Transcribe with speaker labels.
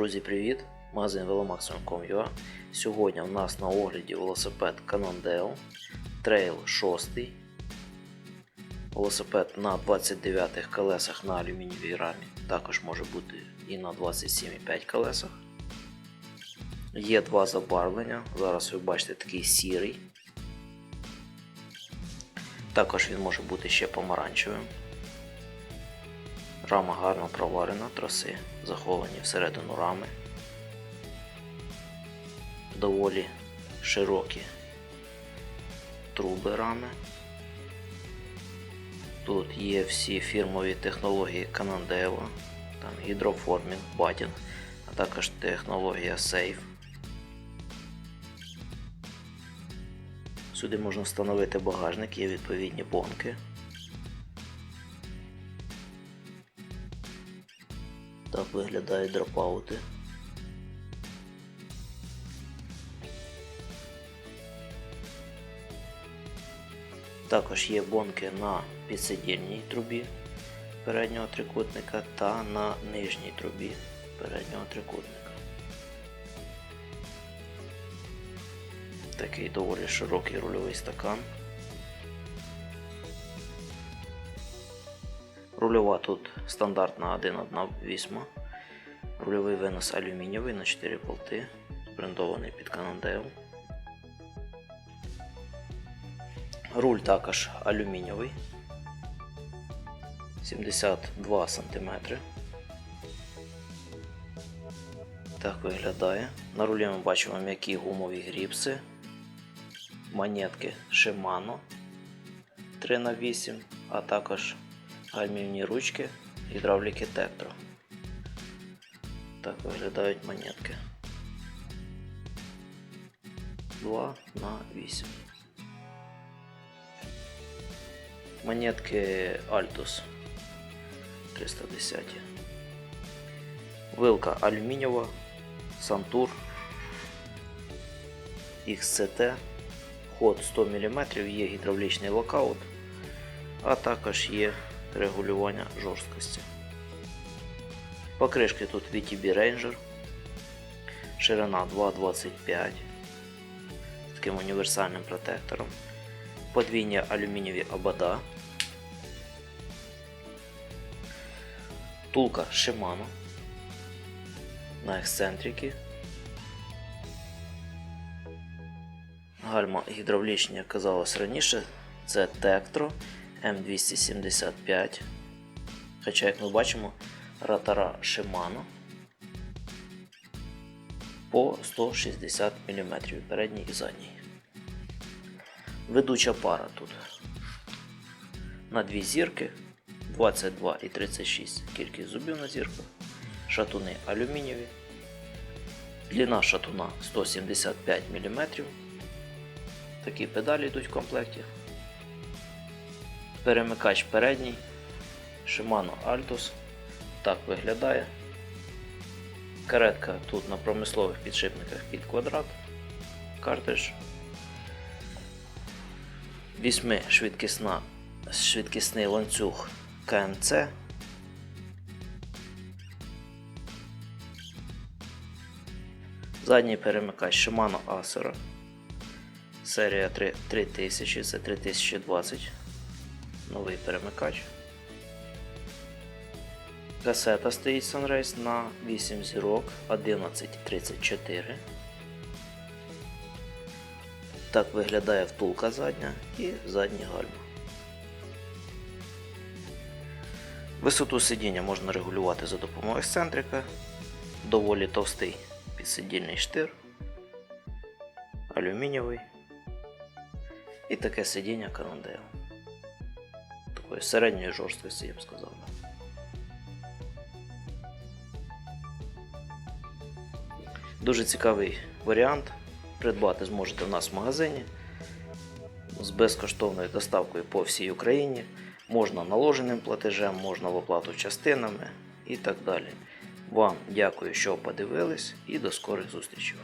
Speaker 1: Друзі, привіт! Магазин velomaximum.com.ua Сьогодні у нас на огляді велосипед Cannondale Trail 6. Велосипед на 29 колесах на алюмінієвій рамі. Також може бути і на 27,5 колесах. Є два забарвлення. Зараз ви бачите такий сірий. Також він може бути ще помаранчевим. Рама гарно проварена, троси заховані всередину рами. Доволі широкі труби рами. Тут є всі фірмові технології Cannondale, там гідроформінг, батінг, а також технологія Safe. Сюди можна встановити багажник, є відповідні бонки. Так виглядають дропаути. Також є бонки на підсидільній трубі переднього трикутника та на нижній трубі переднього трикутника. Такий доволі широкий рульовий стакан. Рульова тут стандартна 1.1.8. Рульовий винос алюмінієвий на 4 болти, брендований під Cannondale. Руль також алюмінієвий 72 см. Так виглядає. На рулі ми бачимо м'які гумові гріпси, монетки Shimano 3х8, а також гальмівні ручки, гідравліки Tektro. Так виглядають монетки. 2 на 8. Монетки Altus 310. Вилка алюмінієва, Santur XCT, ход 100 мм, є гідравлічний локаут, а також є регулювання жорсткості. Покришки тут VTB Ranger, ширина 2,25 з таким універсальним протектором, подвійні алюмінієві обода, тулка Shimano. На ексцентрики, гальма гідравлічні, як казалось раніше, це Tektro М275. Хоча, як ми бачимо, ротора Shimano по 160 мм передній і задній. Ведуча пара тут на дві зірки 22 і 36 кількість зубів на зірках, шатуни алюмінієві, длина шатуна 175 мм. Такі педалі йдуть в комплекті. Перемикач передній Shimano Altus. Так виглядає. Каретка тут на промислових підшипниках під квадрат. Картридж. 8 швидкісна, швидкісний ланцюг КМЦ. Задній перемикач Shimano Acero. Серія 3000, це 3020. Новий перемикач. Касета стоїть Sunrace на 8 зірок 1134. Так виглядає втулка задня і задні гальма. Висоту сидіння можна регулювати за допомогою ексцентрика, доволі товстий підсидільний штир, алюмінієвий і таке сидіння Cannondale. Такої середньої жорсткості, я б сказав. Дуже цікавий варіант. Придбати зможете в нас в магазині з безкоштовною доставкою по всій Україні. Можна наложеним платежем, можна в оплату частинами і так далі. Вам дякую, що подивились, і до скорих зустрічей.